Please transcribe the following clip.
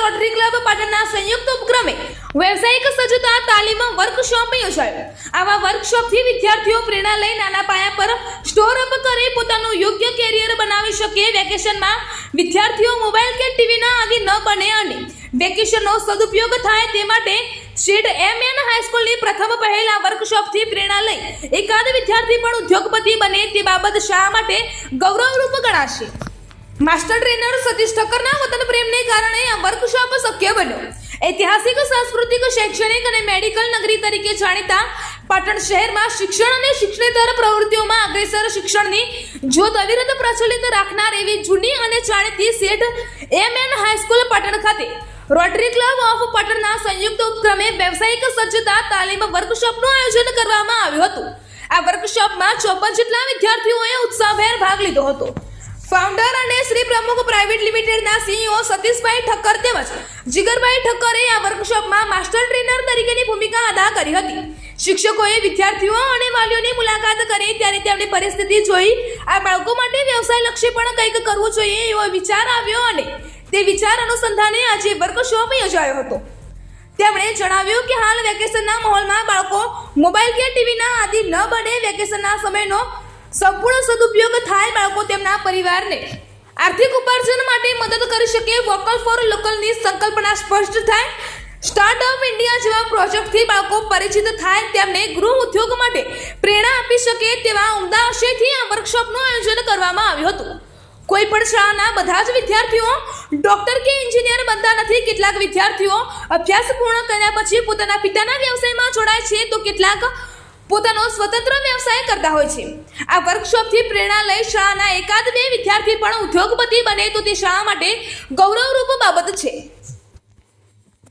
Rotary Club પાટણના સંયુક્ત ઉપક્રમે વ્યવસાયિક સજ્જતા તાલીમ વર્કશોપ યોજાયો. આવા વર્કશોપથી વિદ્યાર્થીઓ પ્રેરણા લઈ નાના પાયા પર સ્ટોર અપ કરી પોતાનું યોગ્ય કેરિયર બનાવી શકે વેકેશનમાં વિદ્યાર્થીઓ મોબાઈલ કે ટીવીના આદિ ન બને અને વેકેશનનો સદુપયોગ થાય તે માટે સ્ટેટ એમ એન હાઈસ્કૂલની પ્રથમ પહેલા વર્કશોપથી પ્રેરણા લઈ એકાદ વિદ્યાર્થી પણ ઉદ્યોગપતિ બને તે બાબત શા માટે ગૌરવરૂપ ગણાશે? માસ્ટર ટ્રેનર સતીશ ઠક્કરના વતન પ્રેમને કારણે આ વર્કશોપ શક્ય બન્યો. ઐતિહાસિક, સાંસ્કૃતિક, શૈક્ષણિક અને મેડિકલ નગરી તરીકે જાણીતા પાટણ શહેરમાં શિક્ષણ અને શિક્ષણેતર પ્રવૃત્તિઓમાં અગ્રેસર શિક્ષણની જ્યોત અવિરત પ્રચલિત રાખનાર એવી જૂની અને જાણીતી Seth M N high school Patan ખાતે રોટરી ક્લબ ઓફ પાટણના સંયુક્ત ઉપક્રમે વ્યવસાયિક સજ્જતા તાલીમ વર્કશોપનું આયોજન કરવામાં આવ્યું હતું. આ વર્કશોપમાં ચોપન જેટલા વિદ્યાર્થીઓએ ઉત્સાહભેર ભાગ લીધો હતો. ફાઉન્ડર અને શ્રી પ્રમુખ પ્રાઇવેટ લિમિટેડના સીઈઓ સતીશભાઈ ઠક્કર તેમજ જીગરભાઈ ઠક્કરે આ વર્કશોપમાં માસ્ટર ટ્રેનર તરીકેની ભૂમિકા અદા કરી હતી. શિક્ષકોએ વિદ્યાર્થીઓ અને વાલીઓની મુલાકાત કરી ત્યારે તેમની પરિસ્થિતિ જોઈ. આ બાળકો માટે વ્યવસાય લક્ષી પણ કંઈક કરવું જોઈએ એવો વિચાર આવ્યો અને તે વિચાર અનુસંધાને આજે વર્કશોપ યોજાયો હતો. તેમણે જણાવ્યું કે હાલ વેકેશનના માહોલમાં બાળકો મોબાઈલ કે ટીવીના આદિ ન બને વેકેશનના સમયનો સંપૂર્ણ સદુપયોગ થાય તેમના પરિવારને આર્થિક ઉપાર્જન માટે મદદ કરી શકે. વોકલ ફોર લોકલની સંકલ્પના સ્પષ્ટ થાય. સ્ટાર્ટઅપ ઇન્ડિયા જેવા પ્રોજેક્ટથી બાળકો પરિચિત થાય તેમને ગૃહ ઉદ્યોગ માટે પ્રેરણા આપી શકે તેવા ઉમદા આશયથી આ વર્કશોપનું આયોજન કરવામાં આવ્યું હતું. કોઈ પણ શાળાના બધા જ વિદ્યાર્થીઓ ડોક્ટર કે એન્જિનિયર બનતા નથી. કેટલાક વિદ્યાર્થીઓ અભ્યાસ પૂર્ણ કર્યા પછી પોતાના પિતાના વ્યવસાયમાં જોડાય છે. તો કેટલાક પોતાનો સ્વતંત્ર વ્યવસાય કરતા હોય છે. આ વર્કશોપથી પ્રેરણા લઈ શાળાના એકાદ બે વિદ્યાર્થી પણ ઉદ્યોગપતિ બને તો તે શાળા માટે ગૌરવરૂપ બાબત છે.